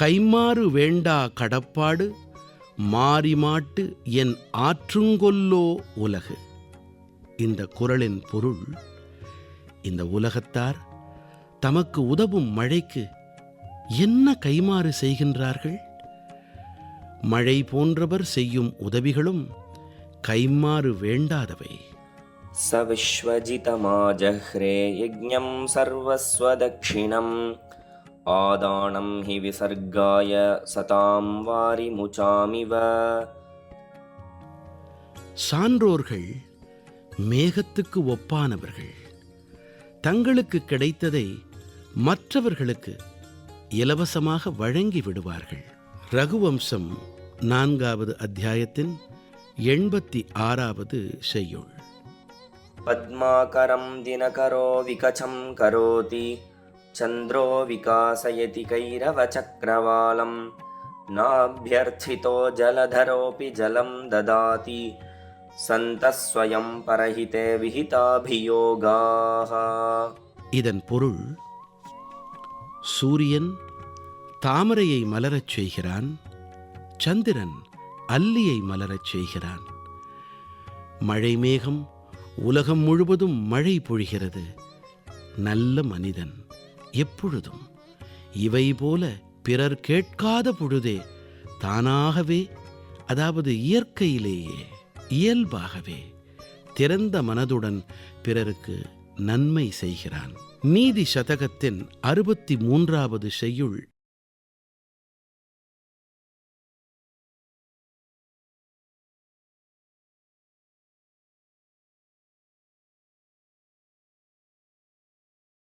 கைமாறு வேண்டா கடப்பாடு மாறிமாட்டு என் ஆற்றுங்கொல்லோ உலகு. இந்த குரலின் பொருள் இந்த உலகத்தார் தமக்கு உதவும் மழைக்கு என்ன கைமாறு செய்கின்றார்கள்? மழை போன்றவர் செய்யும் உதவிகளும் கைமாறு வேண்டாதவை. சவிஸ்வஜிதமாஜஹ்ரே யஜ்ஞம் சர்வஸ்வதக்ஷிணம். ஆதானம் ஹி விசர்காய சதாம் வாரி முச்சாமிவ. சான்றோர்கள் மேகத்துக்கு ஒப்பானவர்கள். தங்களுக்கு கிடைத்ததை மற்றவர்களுக்கு இலவசமாக வழங்கி விடுவார்கள். ரகுவம்சம் நான்காவது அத்தியாயத்தின் எண்பத்தி ஆறாவது செய்யுள். பத்மாகரம் தினகரோ விகச்சம் கரோதி. चन्द्रो विकासयति कैरवचक्रवालं नाभ्यर्थितो जलधरोऽपि जलं ददाति सन्तः स्वयं परहिते विहिताभियोगाः இதன் பொருள் சூரியன் தாமரையை மலரச் செய்கிறான் சந்திரன் அல்லியை மலரச் செய்கிறான் மழை மேகம் உலகம் முழுவதும் மழை பொழிகிறது நல்ல மனிதன் எப்பொழுதும். இவை போல பிறர் கேட்காத பொழுதே தானாகவே அதாவது இயற்கையிலேயே இயல்பாகவே திறந்த மனதுடன் பிறருக்கு நன்மை செய்கிறான். நீதி சதகத்தின் அறுபத்தி மூன்றாவது செய்யுள்